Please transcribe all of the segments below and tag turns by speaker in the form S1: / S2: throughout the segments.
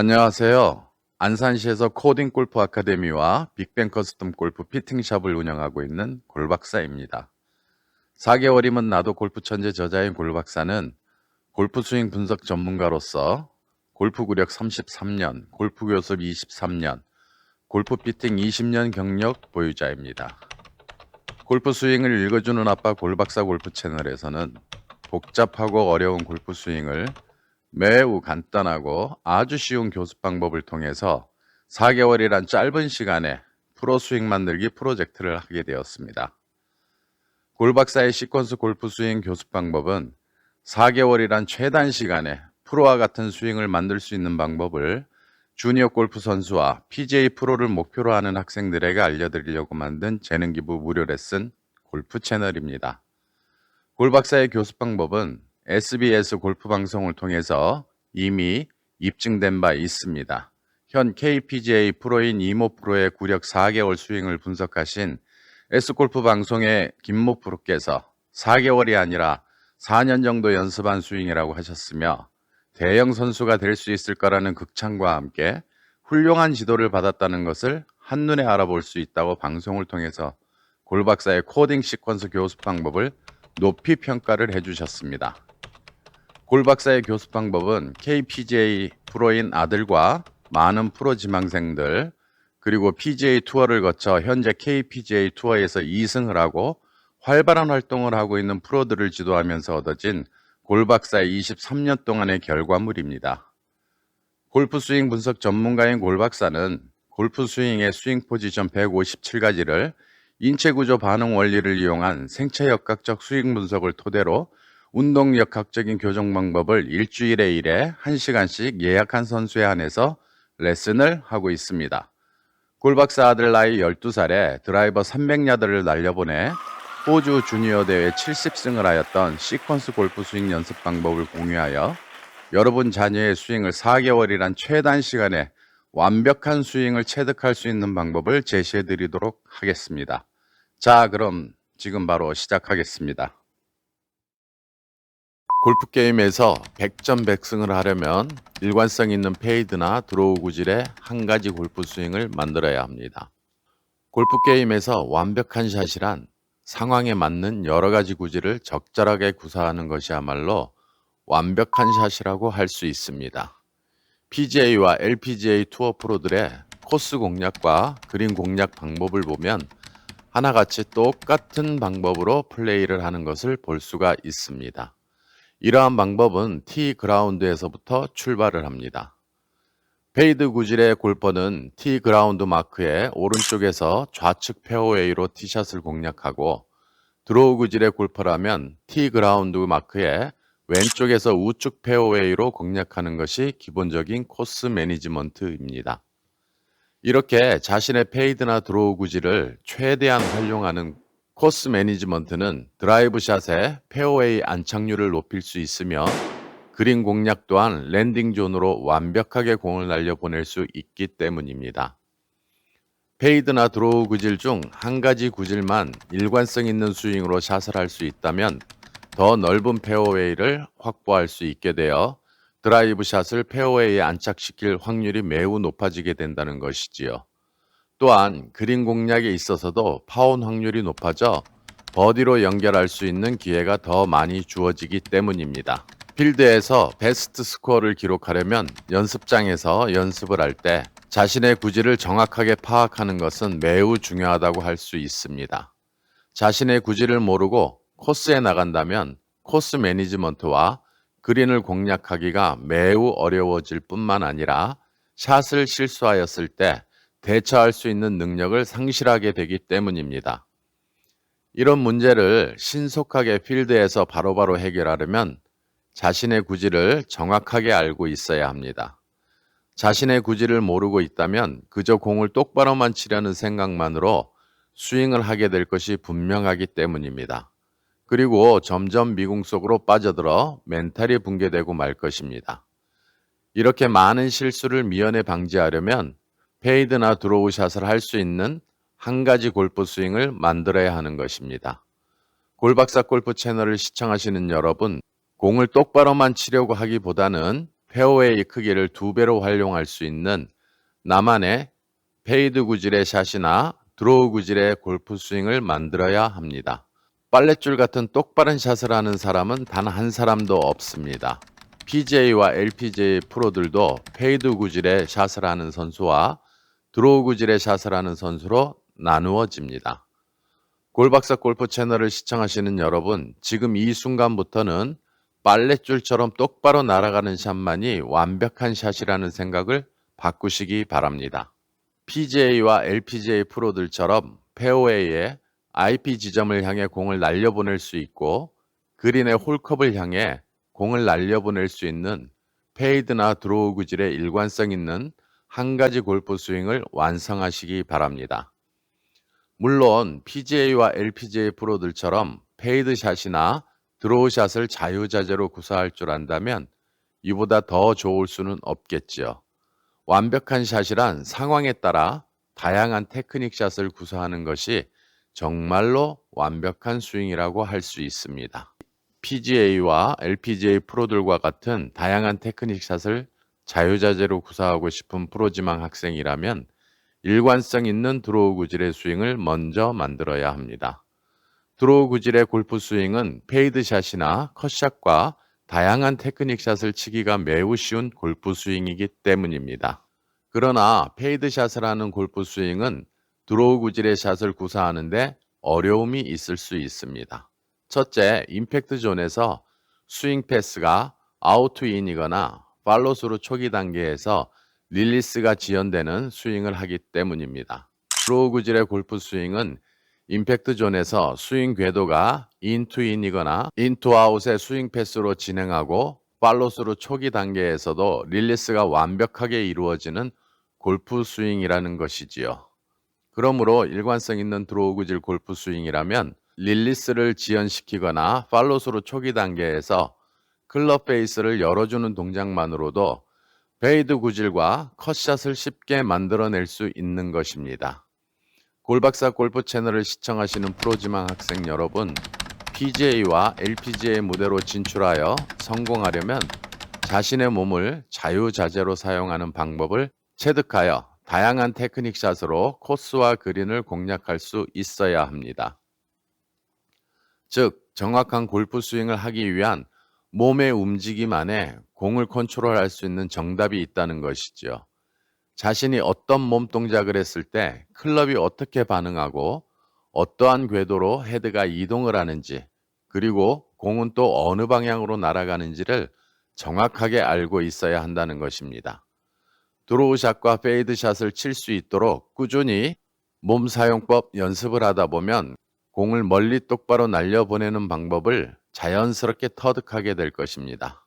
S1: 안녕하세요. 안산시에서 코딩 골프 아카데미와 빅뱅 커스텀 골프 피팅샵을 운영하고 있는 골박사입니다. 4개월이면 나도 골프 천재 저자인 골박사는 골프 스윙 분석 전문가로서 골프 구력 33년, 골프 교습 23년, 골프 피팅 20년 경력 보유자입니다. 골프 스윙을 읽어주는 아빠 골박사 골프 채널에서는 복잡하고 어려운 골프 스윙을 매우 간단하고 아주 쉬운 교습 방법을 통해서 4개월이란 짧은 시간에 프로 스윙 만들기 프로젝트를 하게 되었습니다. 골박사의 시퀀스 골프 스윙 교습 방법은 4개월이란 최단 시간에 프로와 같은 스윙을 만들 수 있는 방법을 주니어 골프 선수와 PGA 프로를 목표로 하는 학생들에게 알려드리려고 만든 재능 기부 무료 레슨 골프 채널입니다. 골박사의 교습 방법은 SBS 골프 방송을 통해서 이미 입증된 바 있습니다. 현 KPGA 프로인 이모 프로의 구력 4개월 스윙을 분석하신 S골프 방송의 김모 프로께서 4개월이 아니라 4년 정도 연습한 스윙이라고 하셨으며 대형 선수가 될 수 있을 거라는 극찬과 함께 훌륭한 지도를 받았다는 것을 한눈에 알아볼 수 있다고 방송을 통해서 골 박사의 코딩 시퀀스 교습 방법을 높이 평가를 해주셨습니다. 골 박사의 교습 방법은 KPGA 프로인 아들과 많은 프로 지망생들 그리고 PGA 투어를 거쳐 현재 KPGA 투어에서 2승을 하고 활발한 활동을 하고 있는 프로들을 지도하면서 얻어진 골박사의 23년 동안의 결과물입니다. 골프 스윙 분석 전문가인 골박사는 골프 스윙의 스윙 포지션 157가지를 인체 구조 반응 원리를 이용한 생체 역학적 스윙 분석을 토대로 운동 역학적인 교정 방법을 일주일에 1회 1시간씩 예약한 선수에 한해서 레슨을 하고 있습니다. 골박사 아들 나이 12살에 드라이버 300야드를 날려보내 호주 주니어 대회 70승을 하였던 시퀀스 골프 스윙 연습 방법을 공유하여 여러분 자녀의 스윙을 4개월이란 최단 시간에 완벽한 스윙을 체득할 수 있는 방법을 제시해 드리도록 하겠습니다. 자, 그럼 지금 바로 시작하겠습니다. 골프 게임에서 100점 100승을 하려면 일관성 있는 페이드나 드로우 구질의 한 가지 골프 스윙을 만들어야 합니다. 골프 게임에서 완벽한 샷이란 상황에 맞는 여러 가지 구질을 적절하게 구사하는 것이야말로 완벽한 샷이라고 할 수 있습니다. PGA와 LPGA 투어 프로들의 코스 공략과 그린 공략 방법을 보면 하나같이 똑같은 방법으로 플레이를 하는 것을 볼 수가 있습니다. 이러한 방법은 티 그라운드에서부터 출발을 합니다. 페이드 구질의 골퍼는 티 그라운드 마크의 오른쪽에서 좌측 페어웨이로 티샷을 공략하고 드로우 구질의 골퍼라면 티 그라운드 마크의 왼쪽에서 우측 페어웨이로 공략하는 것이 기본적인 코스 매니지먼트입니다. 이렇게 자신의 페이드나 드로우 구질을 최대한 활용하는 코스 매니지먼트는 드라이브 샷의 페어웨이 안착률을 높일 수 있으며 그린 공략 또한 랜딩 존으로 완벽하게 공을 날려보낼 수 있기 때문입니다. 페이드나 드로우 구질 중 한 가지 구질만 일관성 있는 스윙으로 샷을 할 수 있다면 더 넓은 페어웨이를 확보할 수 있게 되어 드라이브 샷을 페어웨이에 안착시킬 확률이 매우 높아지게 된다는 것이지요. 또한 그린 공략에 있어서도 파온 확률이 높아져 버디로 연결할 수 있는 기회가 더 많이 주어지기 때문입니다. 필드에서 베스트 스코어를 기록하려면 연습장에서 연습을 할 때 자신의 구질을 정확하게 파악하는 것은 매우 중요하다고 할 수 있습니다. 자신의 구질을 모르고 코스에 나간다면 코스 매니지먼트와 그린을 공략하기가 매우 어려워질 뿐만 아니라 샷을 실수하였을 때 대처할 수 있는 능력을 상실하게 되기 때문입니다. 이런 문제를 신속하게 필드에서 바로 바로 해결하려면 자신의 구질을 정확하게 알고 있어야 합니다. 자신의 구질을 모르고 있다면 그저 공을 똑바로만 치려는 생각만으로 스윙을 하게 될 것이 분명하기 때문입니다. 그리고 점점 미궁 속으로 빠져들어 멘탈이 붕괴되고 말 것입니다. 이렇게 많은 실수를 미연에 방지하려면 페이드나 드로우 샷을 할 수 있는 한 가지 골프 스윙을 만들어야 하는 것입니다. 골박사 골프 채널을 시청하시는 여러분, 공을 똑바로만 치려고 하기보다는 페어웨이 크기를 두 배로 활용할 수 있는 나만의 페이드 구질의 샷이나 드로우 구질의 골프 스윙을 만들어야 합니다. 빨랫줄 같은 똑바른 샷을 하는 사람은 단 한 사람도 없습니다. PGA와 LPGA 프로들도 페이드 구질의 샷을 하는 선수와 드로우 구질의 샷을 하는 선수로 나누어집니다. 골박사 골프 채널을 시청하시는 여러분, 지금 이 순간부터는 빨랫줄처럼 똑바로 날아가는 샷만이 완벽한 샷이라는 생각을 바꾸시기 바랍니다. PGA와 LPGA 프로들처럼 페어웨이에 IP 지점을 향해 공을 날려보낼 수 있고 그린의 홀컵을 향해 공을 날려보낼 수 있는 페이드나 드로우 구질의 일관성 있는 한 가지 골프 스윙을 완성하시기 바랍니다. 물론 PGA와 LPGA 프로들처럼 페이드 샷이나 드로우 샷을 자유자재로 구사할 줄 안다면 이보다 더 좋을 수는 없겠지요. 완벽한 샷이란 상황에 따라 다양한 테크닉 샷을 구사하는 것이 정말로 완벽한 스윙이라고 할 수 있습니다. PGA와 LPGA 프로들과 같은 다양한 테크닉 샷을 자유자재로 구사하고 싶은 프로지망 학생이라면 일관성 있는 드로우 구질의 스윙을 먼저 만들어야 합니다. 드로우 구질의 골프 스윙은 페이드 샷이나 컷샷과 다양한 테크닉 샷을 치기가 매우 쉬운 골프 스윙이기 때문입니다. 그러나 페이드 샷을 하는 골프 스윙은 드로우 구질의 샷을 구사하는데 어려움이 있을 수 있습니다. 첫째, 임팩트 존에서 스윙 패스가 아웃투인이거나 팔로스루 초기 단계에서 릴리스가 지연되는 스윙을 하기 때문입니다. 드로우 구질의 골프 스윙은 임팩트 존에서 스윙 궤도가 인투인이거나 인투아웃의 스윙 패스로 진행하고 팔로스루 초기 단계에서도 릴리스가 완벽하게 이루어지는 골프 스윙이라는 것이지요. 그러므로 일관성 있는 드로우 구질 골프 스윙이라면 릴리스를 지연시키거나 팔로스루 초기 단계에서 클럽 페이스를 열어주는 동작만으로도 베이드 구질과 컷샷을 쉽게 만들어낼 수 있는 것입니다. 골박사 골프 채널을 시청하시는 프로지망 학생 여러분, PGA와 LPGA 무대로 진출하여 성공하려면 자신의 몸을 자유자재로 사용하는 방법을 체득하여 다양한 테크닉 샷으로 코스와 그린을 공략할 수 있어야 합니다. 즉, 정확한 골프 스윙을 하기 위한 몸의 움직임 안에 공을 컨트롤할 수 있는 정답이 있다는 것이죠. 자신이 어떤 몸 동작을 했을 때 클럽이 어떻게 반응하고 어떠한 궤도로 헤드가 이동을 하는지 그리고 공은 또 어느 방향으로 날아가는지를 정확하게 알고 있어야 한다는 것입니다. 드로우샷과 페이드샷을 칠 수 있도록 꾸준히 몸 사용법 연습을 하다 보면 공을 멀리 똑바로 날려보내는 방법을 자연스럽게 터득하게 될 것입니다.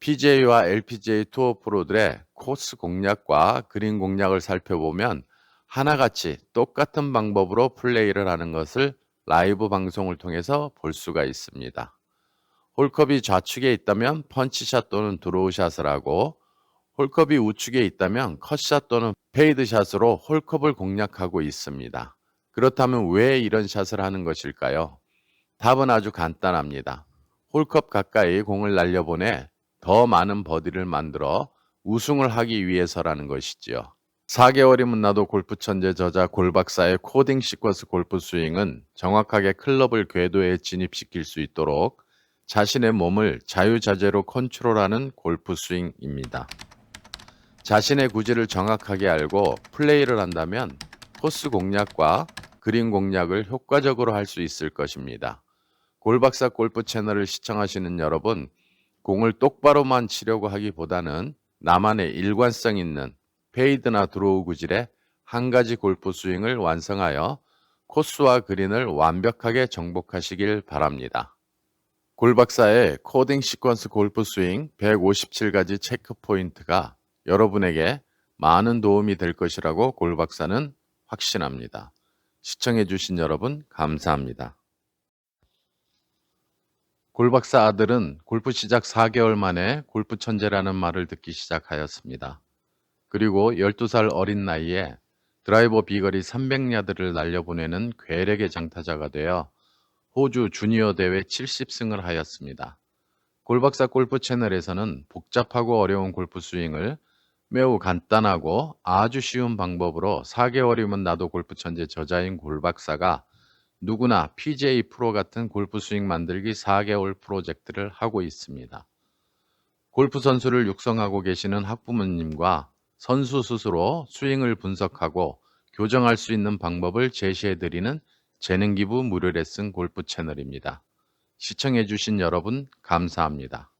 S1: PGA와 LPGA 투어 프로들의 코스 공략과 그린 공략을 살펴보면 하나같이 똑같은 방법으로 플레이를 하는 것을 라이브 방송을 통해서 볼 수가 있습니다. 홀컵이 좌측에 있다면 펀치샷 또는 드로우샷을 하고 홀컵이 우측에 있다면 컷샷 또는 페이드샷으로 홀컵을 공략하고 있습니다. 그렇다면 왜 이런 샷을 하는 것일까요? 답은 아주 간단합니다. 홀컵 가까이 공을 날려보내 더 많은 버디를 만들어 우승을 하기 위해서라는 것이지요. 4개월이면 나도 골프 천재 저자 골박사의 코딩 시퀀스 골프 스윙은 정확하게 클럽을 궤도에 진입시킬 수 있도록 자신의 몸을 자유자재로 컨트롤하는 골프 스윙입니다. 자신의 구질을 정확하게 알고 플레이를 한다면 코스 공략과 그린 공략을 효과적으로 할 수 있을 것입니다. 골박사 골프 채널을 시청하시는 여러분, 공을 똑바로만 치려고 하기보다는 나만의 일관성 있는 페이드나 드로우 구질의 한 가지 골프 스윙을 완성하여 코스와 그린을 완벽하게 정복하시길 바랍니다. 골박사의 코딩 시퀀스 골프 스윙 157가지 체크 포인트가 여러분에게 많은 도움이 될 것이라고 골박사는 확신합니다. 시청해주신 여러분 감사합니다. 골박사 아들은 골프 시작 4개월 만에 골프 천재라는 말을 듣기 시작하였습니다. 그리고 12살 어린 나이에 드라이버 비거리 300야드를 날려보내는 괴력의 장타자가 되어 호주 주니어 대회 70승을 하였습니다. 골박사 골프 채널에서는 복잡하고 어려운 골프 스윙을 매우 간단하고 아주 쉬운 방법으로 4개월이면 나도 골프 천재 저자인 골박사가 누구나 PJ 프로 같은 골프 스윙 만들기 4개월 프로젝트를 하고 있습니다. 골프 선수를 육성하고 계시는 학부모님과 선수 스스로 스윙을 분석하고 교정할 수 있는 방법을 제시해 드리는 재능 기부 무료 레슨 골프 채널입니다. 시청해 주신 여러분 감사합니다.